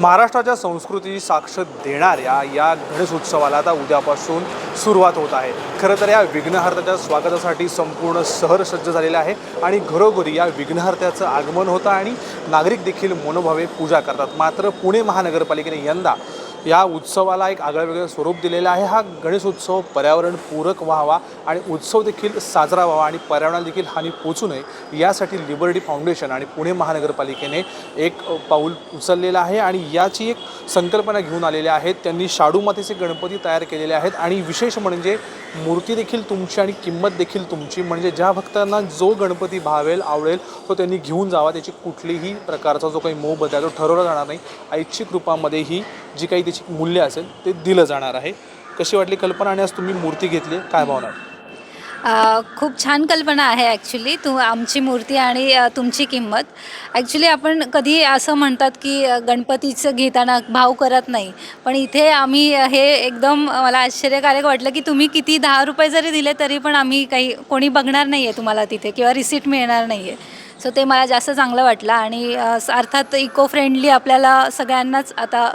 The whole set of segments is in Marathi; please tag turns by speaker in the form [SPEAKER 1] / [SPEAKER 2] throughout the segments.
[SPEAKER 1] महाराष्ट्राच्या संस्कृतीची साक्ष देणाऱ्या या गणेश उत्सवाला आता उद्यापासून सुरुवात होत आहे. खरं तर या विघ्नहर्त्याच्या स्वागतासाठी संपूर्ण शहर सज्ज झालेलं आहे आणि घरोघरी या विघ्नहर्त्याचं आगमन होतं आणि नागरिक देखील मनोभावे पूजा करतात. मात्र पुणे महानगरपालिकेने यंदा या उत्सवाला एक आगळं वेगळं स्वरूप दिलेलं आहे. हा गणेश उत्सव पर्यावरणपूरक व्हावा आणि उत्सव देखील साजरा व्हावा आणि पर्यावरणाला देखील हानी पोचू नये यासाठी लिबर्टी फाउंडेशन आणि पुणे महानगरपालिकेने एक पाऊल उचललेलं आहे आणि याची एक संकल्पना घेऊन आलेल्या आहेत. त्यांनी शाडूमातीचे गणपती तयार केलेले आहेत आणि विशेष म्हणजे मूर्ती देखील तुमची आणि किंमत देखील तुमची. म्हणजे ज्या भक्तांना जो गणपती भावेल आवडेल तो त्यांनी घेऊन जावा. त्याची कुठलीही प्रकारचा जो काही मोबदला आहे तो ठरवला जाणार नाही. ऐच्छिक रूपामध्ये ही जी काही त्याची मूल्य असेल ते दिलं जाणार आहे. कशी वाटली कल्पना आणि आज तुम्ही मूर्ती घेतली काय भावना
[SPEAKER 2] खूप छान कल्पना आहे ॲक्च्युली तू आमची मूर्ती आणि तुमची किंमत. ॲक्च्युली आपण कधी असं म्हणतात की गणपतीचं घेताना भाव करत नाही. पण इथे आम्ही हे एकदम मला आश्चर्यकारक वाटलं की तुम्ही किती दहा रुपये जरी दिले तरी पण आम्ही काही कोणी बघणार नाही आहे तुम्हाला तिथे किंवा रिसिट मिळणार नाही आहे सो ते मला जास्त चांगलं वाटलं आणि अर्थात इको फ्रेंडली आपल्याला सगळ्यांनाच आता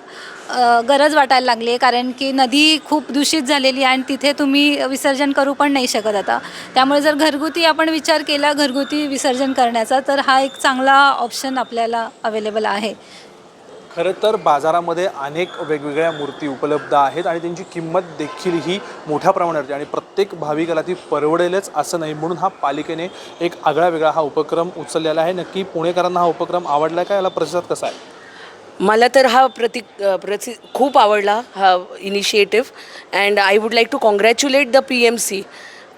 [SPEAKER 2] गरज वाटायला लागली आहे. कारण की नदी खूप दूषित झालेली आहे आणि तिथे तुम्ही विसर्जन करू पण नाही शकत आता. त्यामुळे जर घरगुती आपण विचार केला घरगुती विसर्जन करण्याचा तर हा एक चांगला ऑप्शन आपल्याला अवेलेबल आहे.
[SPEAKER 1] खरं तर बाजारामध्ये अनेक वेगवेगळ्या मूर्ती उपलब्ध आहेत आणि त्यांची किंमत देखील ही मोठ्या प्रमाणात आहे. आणि प्रत्येक भाविकाला ती परवडेलच असं नाही. म्हणून हा पालिकेने एक आगळा वेगळा हा उपक्रम उचललेला आहे. नक्की पुणेकरांना हा उपक्रम आवडला का? याला प्रतिसाद कसा आहे?
[SPEAKER 3] मला तर हा प्रतीक प्रति खूप आवडला हा initiative and I would like to congratulate the P M C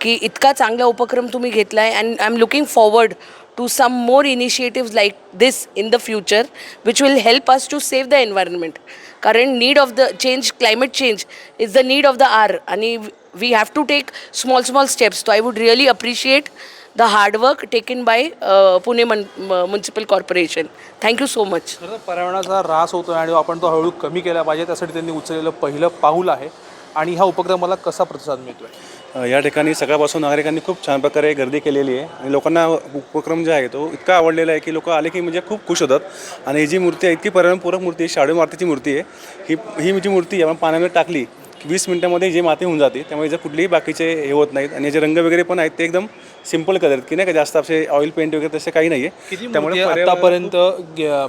[SPEAKER 3] की इतका चांगला उपक्रम तुम्ही घेतला आहे and I am looking forward to some more initiatives like this in the future which will help us to save the environment कारण need of the change climate change is the need of the hour आणि we have to take small small steps तो I would really appreciate the hard work taken by Pune मन municipal corporation thank you so much
[SPEAKER 1] पर्यावरणाचा ऱ्हास होतो आणि आपण तो हळूहळू कमी केला पाहिजे. त्यासाठी त्यांनी उचललेलं पहिलं पाऊल आहे. आणि ह्या उपक्रमाला कसा प्रतिसाद मिळतोय?
[SPEAKER 4] या ठिकाणी सकाळपासून नागरिकांनी खूप छान प्रकारे गर्दी केलेली आहे आणि लोकांना उपक्रम जे आहे तो इतका आवडलेला आहे की लोक आले की म्हणजे खूप खुश होतात. आणि ही जी मूर्ती आहे इतकी पर्यावरणपूरक मूर्ती आहे शाडू मारतीची मूर्ती आहे ही ही जी मूर्ती आहे आपण पाण्यामध्ये टाकली वीस मिनटामध्ये जी माती होऊन जाते त्यामुळे जर कुठलेही बाकीचे हे होत नाहीत. आणि याचे रंग वगैरे पण आहेत ते एकदम सिंपल कलर आहेत की नाही का जास्त असे ऑइल पेंट वगैरे तसे काही नाही आहे? पर्यावरण-
[SPEAKER 1] आतापर्यंत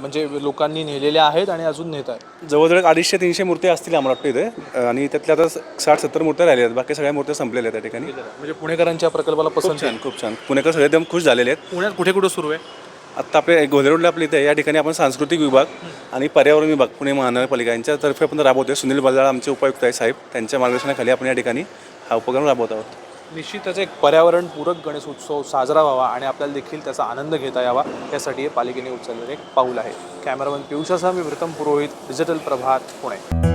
[SPEAKER 1] म्हणजे लोकांनी नेलेल्या आहेत आणि अजून नेत आहेत.
[SPEAKER 4] जवळजवळ अडीचशे तीनशे मूर्ती असतील आम्हाला वाटतं इथे. आणि त्यातल्या आता साठ सत्तर मूर्त्या राहिल्या आहेत. बाकी सगळ्या मूर्त्या संपलेल्या आहेत त्या ठिकाणी.
[SPEAKER 1] म्हणजे पुणेकरांच्या प्रकल्पाला
[SPEAKER 4] खूप
[SPEAKER 1] पसंत
[SPEAKER 4] छान खूप छान. पुणेकर सगळे एकदम खुश झालेले आहेत.
[SPEAKER 1] पुण्यात कुठे कुठे सुरू आहे?
[SPEAKER 4] आत्ता आपले गोंधळ आपल्या इथे. या ठिकाणी आपण सांस्कृतिक विभाग आणि पर्यावरण विभाग पुणे महानगरपालिका यांच्यातर्फे आपण राबवतोय. सुनील बल्लाळ आमचे उपायुक्त आहे साहेब. त्यांच्या मार्गदर्शनाखाली आपण या ठिकाणी हा उपक्रम राबवत आहोत.
[SPEAKER 1] निश्चितच एक पर्यावरणपूरक गणेश उत्सव साजरा व्हावा आणि आपल्याला देखील त्याचा आनंद घेता यावा यासाठी हे पालिकेने उचललेलं एक पाऊल आहे. कॅमेरामन पियुषासह मी प्रथम पुरोहित डिजिटल प्रभात पुणे.